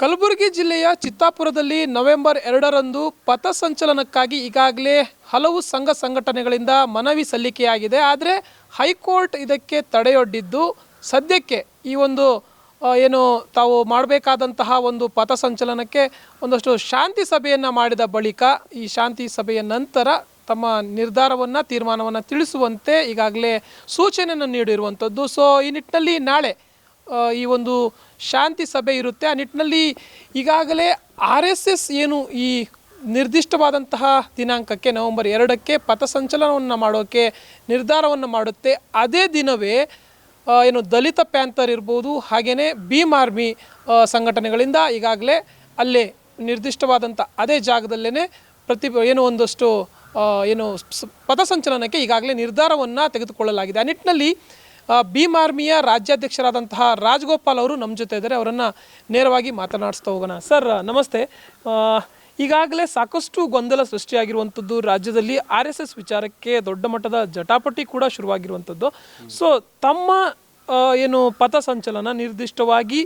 ಕಲಬುರಗಿ ಜಿಲ್ಲೆಯ ಚಿತ್ತಾಪುರದಲ್ಲಿ ನವೆಂಬರ್ ಎರಡರಂದು ಪಥಸಂಚಲನಕ್ಕಾಗಿ ಈಗಾಗಲೇ ಹಲವು ಸಂಘ ಸಂಘಟನೆಗಳಿಂದ ಮನವಿ ಸಲ್ಲಿಕೆಯಾಗಿದೆ. ಆದರೆ ಹೈಕೋರ್ಟ್ ಇದಕ್ಕೆ ತಡೆಯೊಡ್ಡಿದ್ದು ಸದ್ಯಕ್ಕೆ ಈ ಒಂದು ಏನು ತಾವು ಮಾಡಬೇಕಾದಂತಹ ಒಂದು ಪಥಸಂಚಲನಕ್ಕೆ ಒಂದಷ್ಟು ಶಾಂತಿ ಸಭೆಯನ್ನು ಮಾಡಿದ ಬಳಿಕ ಈ ಶಾಂತಿ ಸಭೆಯ ನಂತರ ತಮ್ಮ ನಿರ್ಧಾರವನ್ನು, ತೀರ್ಮಾನವನ್ನು ತಿಳಿಸುವಂತೆ ಈಗಾಗಲೇ ಸೂಚನೆಯನ್ನು ನೀಡಿರುವಂಥದ್ದು. ಸೊ ಈ ನಿಟ್ಟಿನಲ್ಲಿ ನಾಳೆ ಈ ಒಂದು ಶಾಂತಿ ಸಭೆ ಇರುತ್ತೆ. ಆ ನಿಟ್ಟಿನಲ್ಲಿ ಈಗಾಗಲೇ ಆರ್ ಎಸ್ ಏನು ಈ ನಿರ್ದಿಷ್ಟವಾದಂತಹ ದಿನಾಂಕಕ್ಕೆ ನವೆಂಬರ್ ಎರಡಕ್ಕೆ ಪಥಸಂಚಲನವನ್ನು ಮಾಡೋಕ್ಕೆ ನಿರ್ಧಾರವನ್ನು ಮಾಡುತ್ತೆ. ಅದೇ ದಿನವೇ ಏನು ದಲಿತ ಪ್ಯಾಂಥರ್ ಇರ್ಬೋದು ಹಾಗೆಯೇ ಭೀಮ್ ಆರ್ಮಿ ಸಂಘಟನೆಗಳಿಂದ ಈಗಾಗಲೇ ಅಲ್ಲೇ ನಿರ್ದಿಷ್ಟವಾದಂಥ ಅದೇ ಜಾಗದಲ್ಲೇ ಪ್ರತಿ ಏನು ಒಂದಷ್ಟು ಏನು ಪಥಸಂಚಲನಕ್ಕೆ ಈಗಾಗಲೇ ನಿರ್ಧಾರವನ್ನು ತೆಗೆದುಕೊಳ್ಳಲಾಗಿದೆ. ಆ ನಿಟ್ಟಿನಲ್ಲಿ ಭೀಮ್ ಆರ್ಮಿಯ ರಾಜ್ಯಾಧ್ಯಕ್ಷರಾದಂತಹ ರಾಜಗೋಪಾಲ್ ಅವರು ನಮ್ಮ ಜೊತೆ ಇದ್ದಾರೆ. ಅವರನ್ನು ನೇರವಾಗಿ ಮಾತನಾಡಿಸ್ತಾ ಹೋಗೋಣ. ಸರ್, ನಮಸ್ತೆ. ಈಗಾಗಲೇ ಸಾಕಷ್ಟು ಗೊಂದಲ ಸೃಷ್ಟಿಯಾಗಿರುವಂಥದ್ದು ರಾಜ್ಯದಲ್ಲಿ ಆರ್ ಎಸ್ ಎಸ್ ವಿಚಾರಕ್ಕೆ ದೊಡ್ಡ ಮಟ್ಟದ ಜಟಾಪಟಿ ಕೂಡ ಶುರುವಾಗಿರುವಂಥದ್ದು. ಸೊ ತಮ್ಮ ಏನು ಏನು ಪಥಸಂಚಲನ ನಿರ್ದಿಷ್ಟವಾಗಿ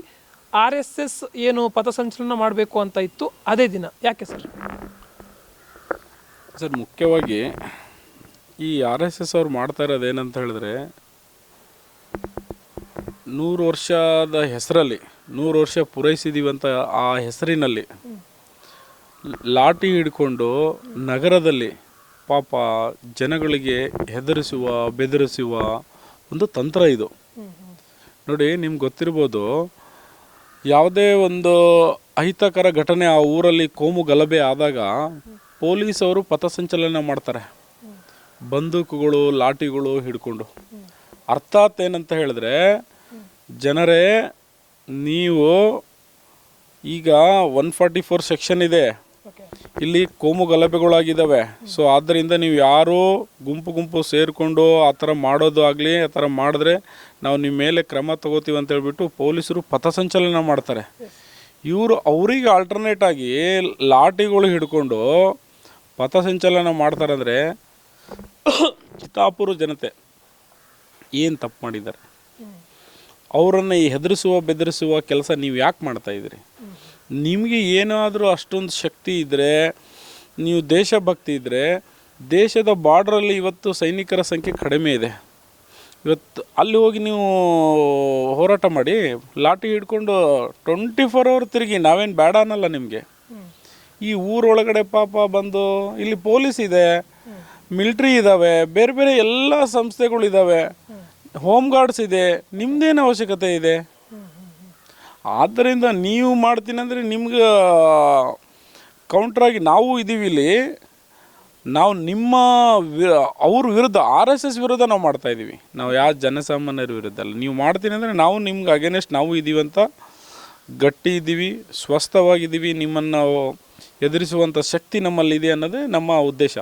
ಆರ್ ಎಸ್ ಎಸ್ ಏನು ಪಥಸಂಚಲನ ಮಾಡಬೇಕು ಅಂತ ಇತ್ತು. ಅದೇ ದಿನ. ಯಾಕೆ ಸರ್? ಸರ್, ಮುಖ್ಯವಾಗಿ ಈ ಆರ್ ಎಸ್ ಎಸ್ ಅವ್ರು ಮಾಡ್ತಾ ಇರೋದು ಏನಂತ ಹೇಳಿದ್ರೆ ನೂರು ವರ್ಷದ ಹೆಸರಲ್ಲಿ, ನೂರು ವರ್ಷ ಪೂರೈಸಿದೀವಿ ಅಂತ ಆ ಹೆಸರಿನಲ್ಲಿ ಲಾಟಿ ಹಿಡ್ಕೊಂಡು ನಗರದಲ್ಲಿ ಪಾಪ ಜನಗಳಿಗೆ ಹೆದರಿಸುವ, ಬೆದರಿಸುವ ಒಂದು ತಂತ್ರ ಇದು. ನೋಡಿ, ನಿಮ್ಗೆ ಗೊತ್ತಿರ್ಬೋದು, ಯಾವುದೇ ಒಂದು ಅಹಿತಕರ ಘಟನೆ ಆ ಊರಲ್ಲಿ ಕೋಮು ಗಲಭೆ ಆದಾಗ ಪೊಲೀಸವರು ಪಥಸಂಚಲನ ಮಾಡ್ತಾರೆ. ಬಂದೂಕುಗಳು, ಲಾಠಿಗಳು ಹಿಡ್ಕೊಂಡು. ಅರ್ಥಾತ್ ಏನಂತ ಹೇಳಿದ್ರೆ ಜನರೇ ನೀವು ಈಗ ಒನ್ ಫಾರ್ಟಿ ಫೋರ್ ಸೆಕ್ಷನ್ ಇದೆ ಇಲ್ಲಿ ಕೋಮು ಗಲಭೆಗಳಾಗಿದ್ದಾವೆ. ಸೊ ಆದ್ದರಿಂದ ನೀವು ಯಾರು ಗುಂಪು ಗುಂಪು ಸೇರಿಕೊಂಡು ಆ ಥರ ಮಾಡೋದು ಆಗಲಿ ಆ ಥರ ಮಾಡಿದ್ರೆ ನಾವು ನಿಮ್ಮ ಮೇಲೆ ಕ್ರಮ ತಗೋತೀವಿ ಅಂತ ಹೇಳ್ಬಿಟ್ಟು ಪೊಲೀಸರು ಪಥಸಂಚಲನ ಮಾಡ್ತಾರೆ. ಇವರು ಅವರಿಗೆ ಆಲ್ಟರ್ನೇಟ್ ಆಗಿ ಲಾಠಿಗಳು ಹಿಡ್ಕೊಂಡು ಪಥಸಂಚಲನ ಮಾಡ್ತಾರೆ ಅಂದರೆ ಚಿತ್ತಾಪುರ ಜನತೆ ಏನು ತಪ್ಪು ಮಾಡಿದ್ದಾರೆ? ಅವರನ್ನು ಈ ಹೆದರಿಸುವ ಬೆದರಿಸುವ ಕೆಲಸ ನೀವು ಯಾಕೆ ಮಾಡ್ತಾ ಇದ್ದೀರಿ? ನಿಮಗೆ ಏನಾದರೂ ಅಷ್ಟೊಂದು ಶಕ್ತಿ ಇದ್ದರೆ ನೀವು ದೇಶಭಕ್ತಿ ಇದ್ದರೆ ದೇಶದ ಬಾರ್ಡ್ರಲ್ಲಿ ಇವತ್ತು ಸೈನಿಕರ ಸಂಖ್ಯೆ ಕಡಿಮೆ ಇದೆ. ಇವತ್ತು ಅಲ್ಲಿ ಹೋಗಿ ನೀವು ಹೋರಾಟ ಮಾಡಿ ಲಾಠಿ ಹಿಡ್ಕೊಂಡು ಟ್ವೆಂಟಿ ಫೋರ್ ಅವರ್ ತಿರುಗಿ ನಾವೇನು ಬೇಡ ಅನ್ನಲ್ಲ ನಿಮಗೆ? ಈ ಊರೊಳಗಡೆ ಪಾಪ ಬಂದು ಇಲ್ಲಿ ಪೊಲೀಸ್ ಇದೆ ಮಿಲ್ಟ್ರಿ ಇದ್ದಾವೆ ಬೇರೆ ಬೇರೆ ಎಲ್ಲ ಸಂಸ್ಥೆಗಳು ಇದ್ದಾವೆ ಹೋಮ್ ಗಾರ್ಡ್ಸ್ ಇದೆ, ನಿಮ್ದೇನು ಅವಶ್ಯಕತೆ ಇದೆ? ಆದ್ದರಿಂದ ನೀವು ಮಾಡ್ತೀನಿ ಅಂದರೆ ನಿಮ್ಗೆ ಕೌಂಟ್ರಾಗಿ ನಾವು ಇದ್ದೀವಿ ಇಲ್ಲಿ. ನಾವು ನಿಮ್ಮ ವಿ, ಅವ್ರ ವಿರುದ್ಧ ಆರ್ ಎಸ್ ಎಸ್ ವಿರುದ್ಧ ನಾವು ಮಾಡ್ತಾ ಇದ್ದೀವಿ ನಾವು ಯಾವ ಜನಸಾಮಾನ್ಯರ ವಿರುದ್ಧ ಅಲ್ಲ. ನೀವು ಮಾಡ್ತೀನಿ ಅಂದರೆ ನಾವು ನಿಮ್ಗೆ ಅಗೇನೆಸ್ಟ್ ನಾವು ಇದ್ದೀವಿ ಅಂತ ಗಟ್ಟಿ ಇದ್ದೀವಿ ಸ್ವಸ್ಥವಾಗಿದ್ದೀವಿ ನಿಮ್ಮನ್ನು ಎದುರಿಸುವಂಥ ಶಕ್ತಿ ನಮ್ಮಲ್ಲಿದೆ ಅನ್ನೋದೇ ನಮ್ಮ ಉದ್ದೇಶ.